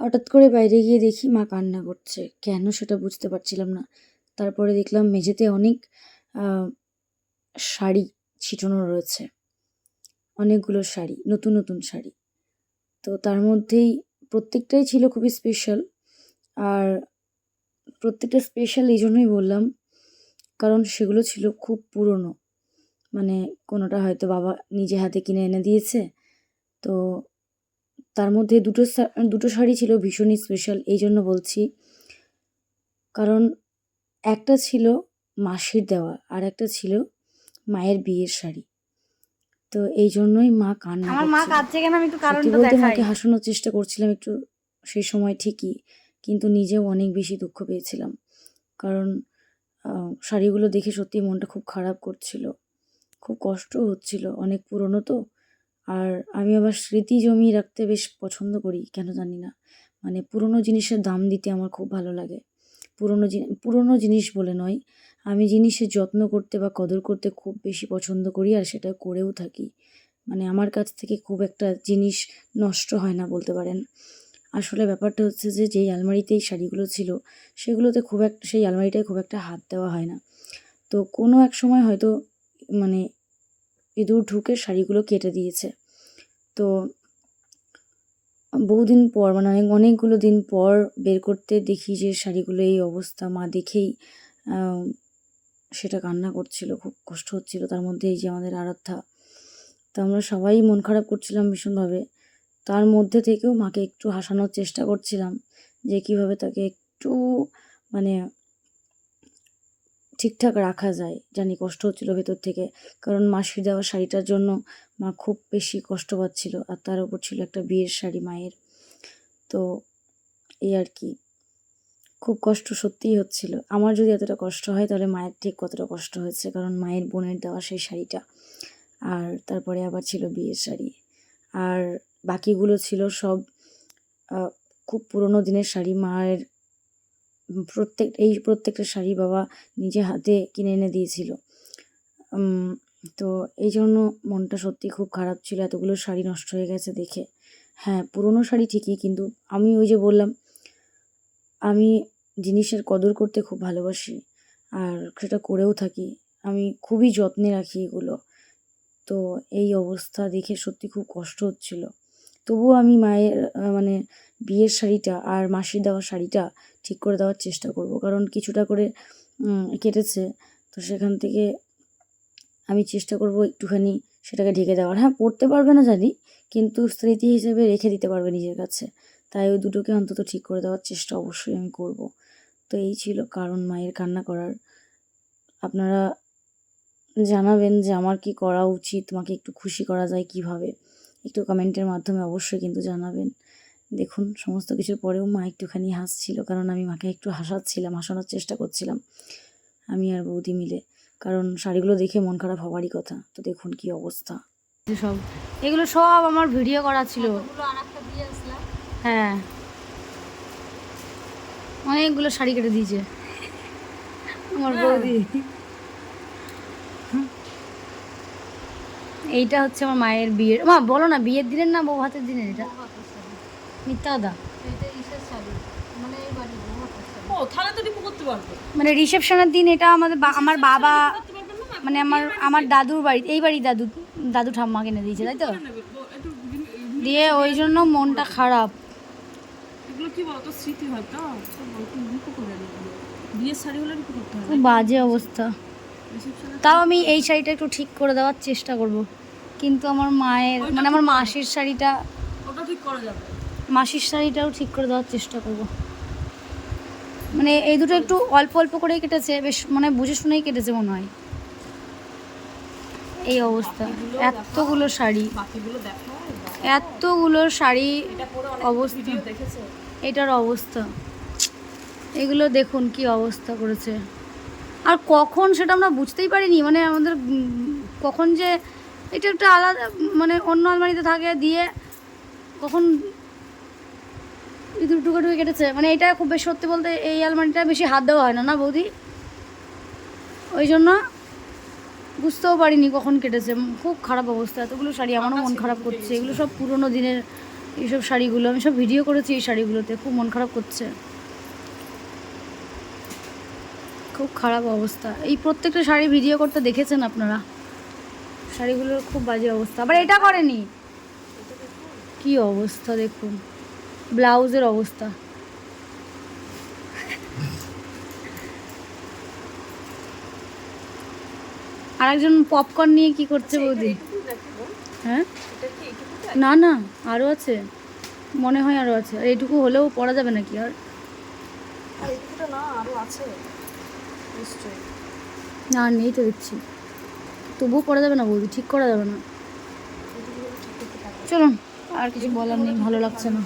হঠাৎ করে বাইরে গিয়ে দেখি মা কান্না করছে। কেন সেটা বুঝতে পারছিলাম না। তারপরে দেখলাম মেঝেতে অনেক শাড়ি ছিটানো রয়েছে। অনেকগুলো শাড়ি, নতুন নতুন শাড়ি। তো তার মধ্যেই প্রত্যেকটাই ছিল খুবই স্পেশাল আর প্রত্যেকটা স্পেশাল এই জন্যই বললাম, কারণ সেগুলো ছিল খুব পুরনো। মানে কোনোটা হয়তো বাবা নিজে হাতে কিনে এনে দিয়েছে। তো তার মধ্যে দুটো দুটো শাড়ি ছিল ভীষণই স্পেশাল এই জন্য বলছি। কারণ একটা ছিল মাসির দেওয়া আর একটা ছিল মায়ের বিয়ের শাড়ি। তো এই জন্যই মা কান্না আমার মা কাঁদছে কেন? আমি একটু কারণটা বলতে মাকে হাসানোর চেষ্টা করছিলাম একটু সেই সময় ঠিকই কিন্তু নিজেও অনেক বেশি দুঃখ পেয়েছিলাম। কারণ শাড়িগুলো দেখে সত্যি মনটা খুব খারাপ করছিল। খুব কষ্ট হচ্ছিল অনেক পুরনো তো। আর আমি আবার স্মৃতি জমিয়ে রাখতে বেশ পছন্দ করি, কেন জানি না। মানে পুরনো জিনিসের দাম দিতে আমার খুব ভালো লাগে। পুরনো পুরনো জিনিস বলে নয়, আমি জিনিসের যত্ন করতে বা কদর করতে খুব বেশি পছন্দ করি আর সেটা করেও থাকি। মানে আমার কাছ থেকে খুব একটা জিনিস নষ্ট হয় না বলতে পারেন। আসলে ব্যাপারটা হচ্ছে যে, যেই আলমারিতে এই শাড়িগুলো ছিল, সেগুলোতে খুব একটা সেই আলমারিটায় খুব একটা হাত দেওয়া হয় না। তো কোনো এক সময় হয়তো মানে ইঁদুর ঢুকে শাড়িগুলো কেটে দিয়েছে। তো বহুদিন পর মানে অনেক, অনেকগুলো দিন পর বের করতে দেখি যে শাড়িগুলো এই অবস্থা। মা দেখেই সেটা কান্না করছিল, খুব কষ্ট হচ্ছিল। তার মধ্যে এই যে আমাদের আরাধ্যা, তো আমরা সবাই মন খারাপ করছিলাম ভীষণভাবে। তার মধ্যে থেকেও মাকে একটু হাসানোর চেষ্টা করছিলাম যে কীভাবে তাকে একটু মানে ঠিকঠাক রাখা যায়, জানি কষ্ট হচ্ছিল ভেতর থেকে। কারণ মাসির দেওয়া শাড়িটার জন্য মা খুব বেশি কষ্ট পাচ্ছিল আর তার উপর ছিল একটা বিয়ের শাড়ি মায়ের। তো এই আর কি। খুব কষ্ট সত্যিই হচ্ছিল। আমার যদি এতটা কষ্ট হয় তাহলে মায়ের ঠিক কতটা কষ্ট হয়েছে? কারণ মায়ের বোনের দেওয়া সেই শাড়িটা। আর তারপরে আবার ছিল বিয়ের শাড়ি। আর বাকিগুলো ছিল সব খুব পুরোনো দিনের শাড়ি মায়ের প্রত্যেক, এই প্রত্যেকটা শাড়ি বাবা নিজে হাতে কিনে এনে দিয়েছিল। তো এই জন্য মনটা সত্যি খুব খারাপ ছিল। এতগুলো শাড়ি নষ্ট হয়ে গেছে দেখে। হ্যাঁ পুরনো শাড়ি ঠিকই, কিন্তু আমি ওই যে বললাম, আমি জিনিসের কদর করতে খুব ভালোবাসি আর সেটা করেও থাকি। আমি খুবই যত্নে রাখি এগুলো। তো এই অবস্থা দেখে সত্যি খুব কষ্ট হচ্ছিল। তবুও আমি মায়ের মানে বিয়ের শাড়িটা আর মাসির দেওয়া শাড়িটা ঠিক করে দেওয়ার চেষ্টা করব। কারণ কিছুটা করে কেটেছে। তো সেখান থেকে আমি চেষ্টা করব একটুখানি সেটাকে ঢেকে দেওয়ার। হ্যাঁ পড়তে পারবে না জানি, কিন্তু স্মৃতি হিসেবে রেখে দিতে পারবে নিজের কাছে। তাই ওই দুটোকে অন্তত ঠিক করে দেওয়ার চেষ্টা অবশ্যই আমি করব। তো এই ছিল কারণ মায়ের কান্না করার। আপনারা জানাবেন যে আমার কি করা উচিত, মাকে একটু খুশি করা যায় কীভাবে। একটু কমেন্টের মাধ্যমে অবশ্যই কিন্তু জানাবেন। দেখুন সমস্ত কিছুর পরেও মা একটুখানি হাসছিল কারণ আমি মাকে একটু হাসাচ্ছিলাম হাসানোর চেষ্টা করছিলাম আমি আর বৌদি মিলে। কারণ শাড়িগুলো দেখে মন খারাপ হওয়ারই কথা। তো দেখুন কি অবস্থা। সব এগুলো সব আমার ভিডিও করা ছিল। হ্যাঁ। অনেকগুলো শাড়ি কেটে দিয়েছে। আমার বৌদি। এইটা হচ্ছে আমার মায়ের বিয়ের মা বলো না বিয়ের দিনের না বউ হাতের দিনের এটা? মিথ্যা দা মানে রিসেপশনের দিন এটা আমাদের আমার বাবা মানে আমার আমার দাদুর বাড়ি এই বাড়ি দাদু দাদু ঠাম্মা কিনে দিয়েছে তাই তো? দিয়ে ওই জন্য মনটা খারাপ। খুব বাজে অবস্থা। তাও আমি এই শাড়িটা একটু ঠিক করে দেওয়ার চেষ্টা করব। কিন্তু আমার মায়ের মানে আমার মাসির শাড়িটা ওটা ঠিক করা যাবে। মাসির শাড়িটাও ঠিক করে দেওয়ার চেষ্টা করব। মানে এই দুটো একটু অল্প অল্প করেই কেটেছে বেশ মানে বুঝে শুনেই কেটেছে মনে হয়। এই অবস্থা। এতগুলো শাড়ি। বাকিগুলো দেখো এতগুলো শাড়ি অবস্থা। এটার অবস্থা। এগুলো দেখুন কি অবস্থা করেছে। আর কখন সেটা আমরা বুঝতেই পারিনি মানে আমাদের কখন যে এটা একটা আলাদা মানে অন্য আলমারিতে থাকে দিয়ে কখন ইঁদুর টুকে টুকে কেটেছে মানে এটা খুব বেশি সত্যি বলতে এই আলমারিটা বেশি হাত দেওয়া হয় না না বৌদি? ওই জন্য বুঝতেও পারিনি কখন কেটেছে খুব খারাপ অবস্থা এতগুলো শাড়ি আমারও মন খারাপ করছে এগুলো সব পুরনো দিনের এইসব শাড়িগুলো আমি সব ভিডিও করেছি এই শাড়িগুলোতে খুব মন খারাপ করছে। খুব খারাপ অবস্থা। এই প্রত্যেকটা শাড়ি ভিডিও করতে দেখেছেন আপনারা? শাড়িগুলোর খুব বাজে অবস্থা। আবার এটা করেনি? কি অবস্থা দেখুন। ব্লাউজের অবস্থা। আরেকজন পপকর্ন নিয়ে কি করছে বৌদি? হ্যাঁ? না না আরও আছে। মনে হয় আরও আছে। আর এইটুকু হলেও পড়া যাবে নাকি আর? আর এইটুকুটা না আরও আছে। নিশ্চয়ই। না নেই তো দেখছি তবুও করা যাবে না বৌদি ঠিক করা যাবে না। চলুন আর কিছু বলার নেই ভালো লাগছে না।